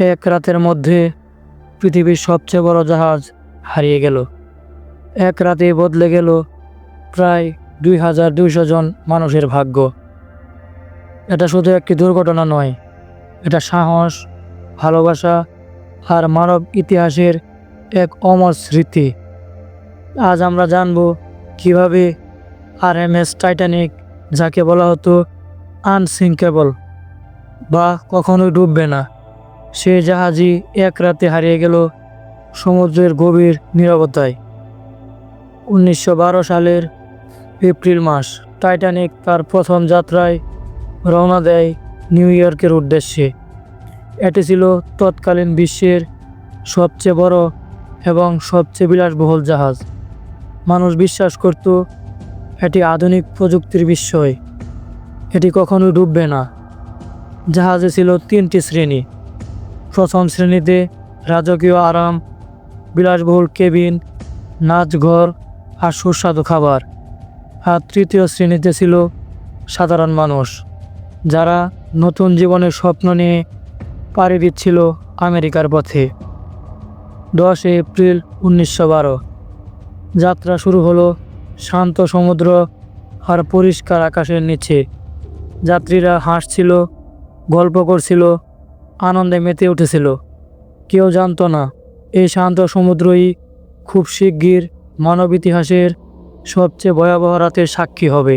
এক রাতের মধ্যে পৃথিবীর সবচেয়ে বড় জাহাজ হারিয়ে গেল। এক রাতে বদলে গেল প্রায় দুই হাজার দুইশো জন মানুষের ভাগ্য। এটা শুধু একটি দুর্ঘটনা নয়, এটা সাহস, ভালোবাসা আর মানব ইতিহাসের এক অমর স্মৃতি। আজ আমরা জানব কীভাবে আর এম এস টাইটানিক, যাকে বলা হতো আনসিঙ্কেবল, বা কখনোই ডুববে না। সে জাহাজই এক রাতে হারিয়ে গেল সমুদ্রের গভীর নীরবতায়। উনিশশো সালের এপ্রিল মাস, টাইটানিক তার প্রথম যাত্রায় রওনা দেয় নিউ ইয়র্কের উদ্দেশ্যে। এটি ছিল তৎকালীন বিশ্বের সবচেয়ে বড় এবং সবচেয়ে বিলাসবহুল জাহাজ। মানুষ বিশ্বাস করত, এটি আধুনিক প্রযুক্তির বিস্ময়। এটি কখনোই ডুববে না। জাহাজে ছিল তিনটি শ্রেণি। প্রথম শ্রেণীতে রাজকীয় আরাম, বিলাসবহুল কেবিন, নাচঘর আর সুস্বাদু খাবার। আর তৃতীয় শ্রেণীতে ছিল সাধারণ মানুষ, যারা নতুন জীবনের স্বপ্ন নিয়ে পাড়ি দিচ্ছিল আমেরিকার পথে। দশ এপ্রিল উনিশশো বারো, যাত্রা শুরু হলো শান্ত সমুদ্র আর পরিষ্কার আকাশের নিচে। যাত্রীরা হাসছিল, গল্প করছিল আনন্দে মেতে উঠেছিল। কেউ জানতো না এই শান্ত সমুদ্রই খুব শিগগির মানব ইতিহাসের সবচেয়ে ভয়াবহ রাতের সাক্ষী হবে।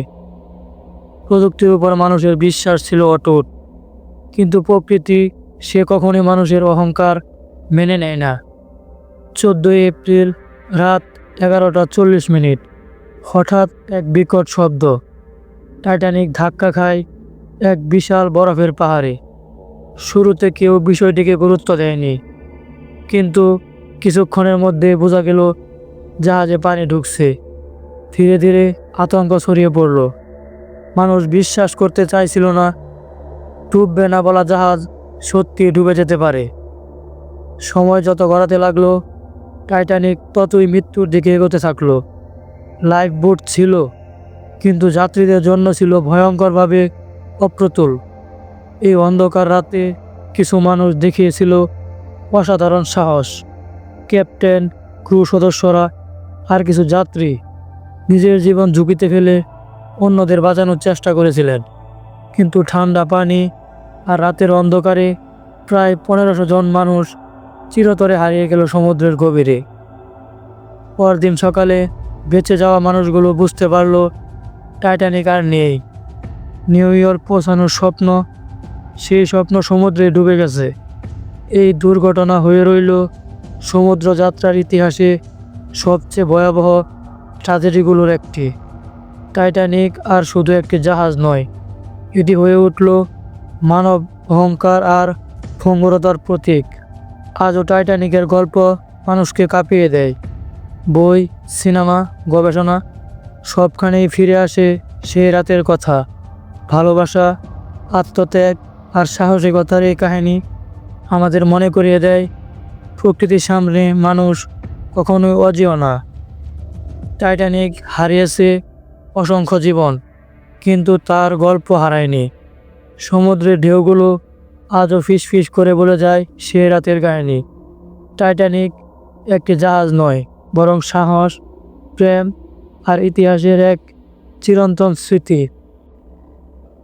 প্রযুক্তির উপর মানুষের বিশ্বাস ছিল অটুট, কিন্তু প্রকৃতি সে কখনই মানুষের অহংকার মেনে নেয় না। চোদ্দোই এপ্রিল রাত এগারোটা চল্লিশ মিনিট, হঠাৎ এক বিকট শব্দ। টাইটানিক ধাক্কা খায় এক বিশাল বরফের পাহাড়ে। শুরুতে কেউ বিষয়টিকে গুরুত্ব দেয়নি। কিন্তু কিছুক্ষণের মধ্যে বোঝা গেল, জাহাজে পানি ঢুকছে। ধীরে ধীরে আতঙ্ক ছড়িয়ে পড়ল। মানুষ বিশ্বাস করতে চাইছিল না, ডুববে না বলা জাহাজ সত্যি ডুবে যেতে পারে। সময় যত গড়াতে লাগল, টাইটানিক ততই মৃত্যুর দিকে এগোতে থাকল। লাইফ বোট ছিল, কিন্তু যাত্রীদের জন্য ছিল ভয়ঙ্করভাবে অপ্রতুল। এই অন্ধকার রাতে কিছু মানুষ দেখিয়েছিল অসাধারণ সাহস। ক্যাপ্টেন, ক্রু সদস্যরা আর কিছু যাত্রী নিজের জীবন ঝুঁকিতে ফেলে অন্যদের বাঁচানোর চেষ্টা করেছিলেন। কিন্তু ঠান্ডা পানি আর রাতের অন্ধকারে প্রায় পনেরোশো জন মানুষ চিরতরে হারিয়ে গেল সমুদ্রের গভীরে। পরদিন সকালে বেঁচে যাওয়া মানুষগুলো বুঝতে পারল, টাইটানিক আর নেই। নিউ ইয়র্ক পৌঁছানোর স্বপ্ন সেই স্বপ্ন সমুদ্রে ডুবে গেছে। এই দুর্ঘটনা হয়ে রইল সমুদ্র যাত্রার ইতিহাসে সবচেয়ে ভয়াবহ ট্রাজেডিগুলোর একটি। টাইটানিক আর শুধু একটি জাহাজ নয়, এটি হয়ে উঠল মানব অহংকার আর ভঙ্গুরতার প্রতীক। আজও টাইটানিকের গল্প মানুষকে কাঁপিয়ে দেয়। বই, সিনেমা, গবেষণা, সবখানেই ফিরে আসে সেই রাতের কথা। ভালোবাসা, আত্মত্যাগ আর সাহসিকতার এই কাহিনী আমাদের মনে করিয়ে দেয়, প্রকৃতির সামনে মানুষ কখনোই অজেয় না। টাইটানিক হারিয়েছে অসংখ্য জীবন, কিন্তু তার গল্প হারায়নি। সমুদ্রের ঢেউগুলো আজও ফিস ফিস করে বলে যায় সে রাতের কাহিনী। টাইটানিক একটি জাহাজ নয়, বরং সাহস, প্রেম আর ইতিহাসের এক চিরন্তন স্মৃতি।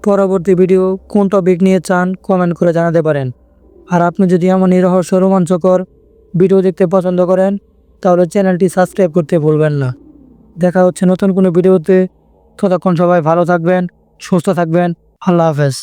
পরবর্তী ভিডিও কোন টপিক নিয়ে চান কমেন্ট করে জানাতে পারেন। আর আপনি যদি এমন রহস্য রোমাঞ্চকর ভিডিও দেখতে পছন্দ করেন, তাহলে চ্যানেলটি সাবস্ক্রাইব করতে ভুলবেন না। দেখা হচ্ছে নতুন কোনো ভিডিওতে। ততক্ষণ সবাই ভালো থাকবেন, সুস্থ থাকবেন। আল্লাহ হাফেজ।